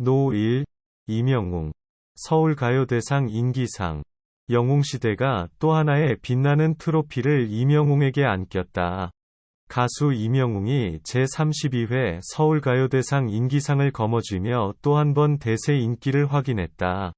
노1. 이명웅. 서울가요대상 인기상. 영웅시대가 또 하나의 빛나는 트로피를 이명웅에게 안겼다. 가수 이명웅이 제32회 서울가요대상 인기상을 거머쥐며 또 한 번 대세 인기를 확인했다.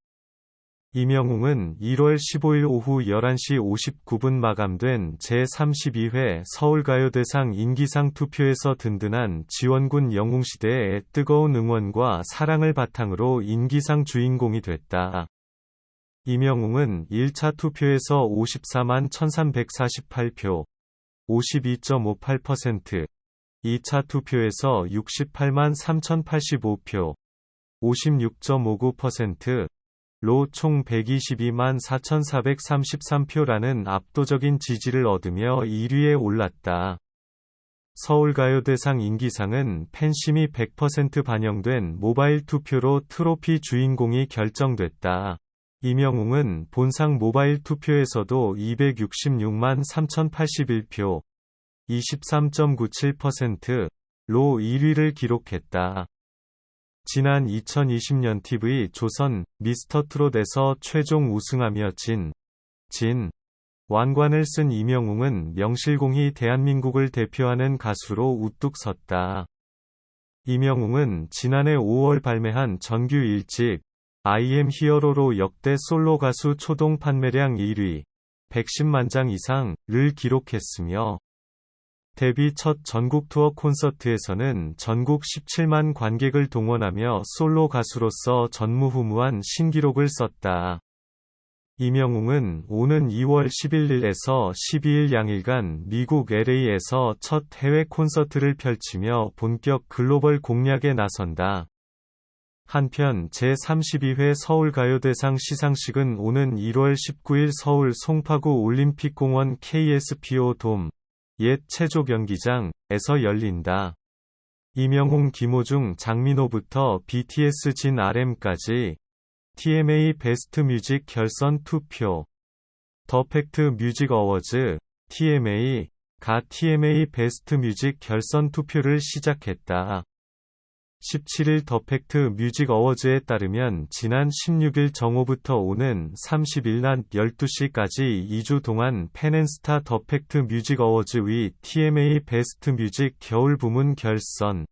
이명웅은 1월 15일 오후 11시 59분 마감된 제32회 서울가요대상 인기상 투표에서 든든한 지원군 영웅시대의 뜨거운 응원과 사랑을 바탕으로 인기상 주인공이 됐다. 이명웅은 1차 투표에서 54만 1348표, 52.58%, 2차 투표에서 68만 3085표, 56.59%, 로 총 122만 4,433표라는 압도적인 지지를 얻으며 1위에 올랐다. 서울가요대상 인기상은 팬심이 100% 반영된 모바일 투표로 트로피 주인공이 결정됐다. 이명웅은 본상 모바일 투표에서도 266만 3081표, 23.97%로 1위를 기록했다. 지난 2020년 TV 조선 미스터 트롯에서 최종 우승하며 진, 진, 왕관을 쓴 이명웅은 명실공히 대한민국을 대표하는 가수로 우뚝 섰다. 이명웅은 지난해 5월 발매한 정규 1집 I am 히어로로 역대 솔로 가수 초동 판매량 1위, 110만 장 이상을 기록했으며 데뷔 첫 전국 투어 콘서트에서는 전국 17만 관객을 동원하며 솔로 가수로서 전무후무한 신기록을 썼다. 이명웅은 오는 2월 11일에서 12일 양일간 미국 LA에서 첫 해외 콘서트를 펼치며 본격 글로벌 공략에 나선다. 한편 제32회 서울가요대상 시상식은 오는 1월 19일 서울 송파구 올림픽공원 KSPO 돔, 옛 체조 경기장에서 열린다. 이명웅 김호중 장민호부터 BTS 진 RM까지 TMA 베스트 뮤직 결선 투표 더 팩트 뮤직 어워즈 TMA 가 TMA 베스트 뮤직 결선 투표를 시작했다. 17일 더 팩트 뮤직 어워즈에 따르면 지난 16일 정오부터 오는 30일 낮 12시까지 2주 동안 펜앤스타 더 팩트 뮤직 어워즈 위 TMA 베스트 뮤직 겨울 부문 결선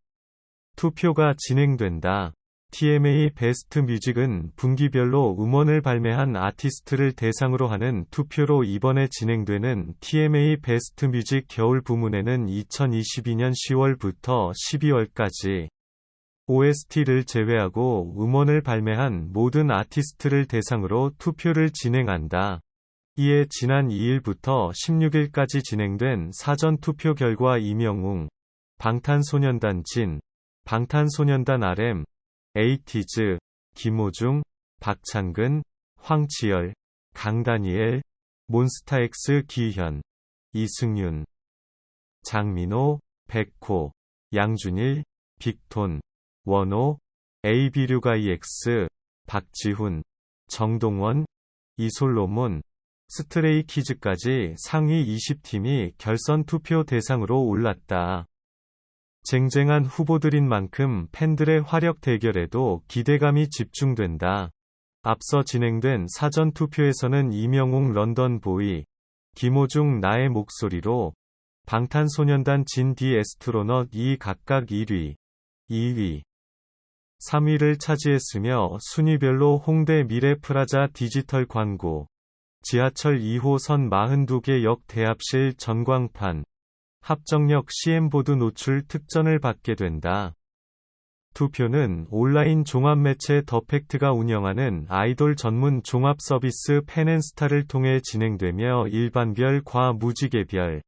투표가 진행된다. TMA 베스트 뮤직은 분기별로 음원을 발매한 아티스트를 대상으로 하는 투표로 이번에 진행되는 TMA 베스트 뮤직 겨울 부문에는 2022년 10월부터 12월까지 OST를 제외하고 음원을 발매한 모든 아티스트를 대상으로 투표를 진행한다. 이에 지난 2일부터 16일까지 진행된 사전 투표 결과 이명웅, 방탄소년단 진, 방탄소년단 RM, 에이티즈, 김호중, 박창근, 황치열, 강다니엘, 몬스타엑스 기현, 이승윤, 장민호, 백호, 양준일, 빅톤, 원호, AB류가이X, 박지훈, 정동원, 이솔로몬, 스트레이키즈까지 상위 20팀이 결선 투표 대상으로 올랐다. 쟁쟁한 후보들인 만큼 팬들의 화력 대결에도 기대감이 집중된다. 앞서 진행된 사전 투표에서는 이명웅 런던 보이, 김호중 나의 목소리로 방탄소년단 진 디 에스트로넛 이 각각 1위, 2위, 3위를 차지했으며 순위별로 홍대 미래프라자 디지털 광고, 지하철 2호선 42개 역 대합실 전광판, 합정역 CM보드 노출 특전을 받게 된다. 투표는 온라인 종합매체 더팩트가 운영하는 아이돌 전문 종합 서비스 펜앤스타를 통해 진행되며 일반별 과 무지개별,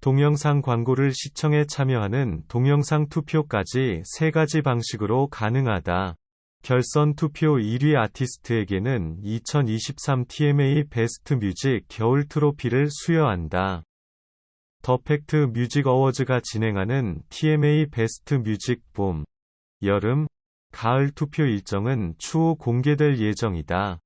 동영상 광고를 시청에 참여하는 동영상 투표까지 세 가지 방식으로 가능하다. 결선 투표 1위 아티스트에게는 2023 TMA 베스트 뮤직 겨울 트로피를 수여한다. 더 팩트 뮤직 어워즈가 진행하는 TMA 베스트 뮤직 봄, 여름, 가을 투표 일정은 추후 공개될 예정이다.